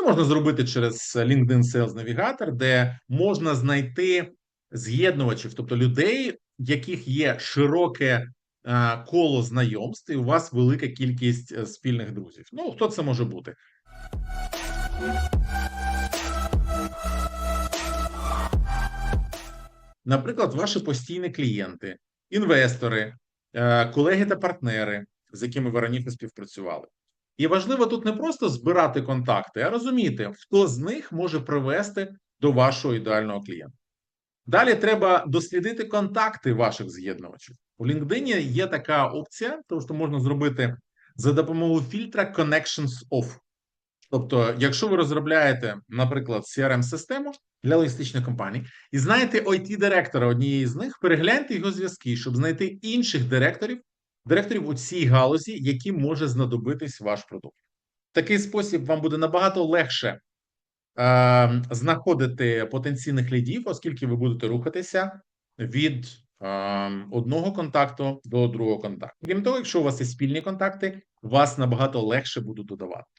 Це можна зробити через LinkedIn Sales Navigator, де можна знайти з'єднувачів, тобто людей, в яких є широке е, коло знайомств, і у вас велика кількість е, спільних друзів. Ну, хто це може бути? Наприклад, ваші постійні клієнти, інвестори, е, колеги та партнери, з якими ви раніше співпрацювали. І важливо тут не просто збирати контакти, а розуміти, хто з них може привести до вашого ідеального клієнта. Далі треба дослідити контакти ваших з'єднувачів. У LinkedIn є така опція, тому що можна зробити за допомогою фільтра Connections Off. Тобто, якщо ви розробляєте, наприклад, CRM-систему для логістичних компаній і знаєте it директора однієї з них, перегляньте його зв'язки, щоб знайти інших директорів, директорів у цій галузі, яким може знадобитись ваш продукт. Такий спосіб вам буде набагато легше е, знаходити потенційних лідів, оскільки ви будете рухатися від е, одного контакту до другого контакту. Крім того, якщо у вас є спільні контакти, вас набагато легше будуть додавати.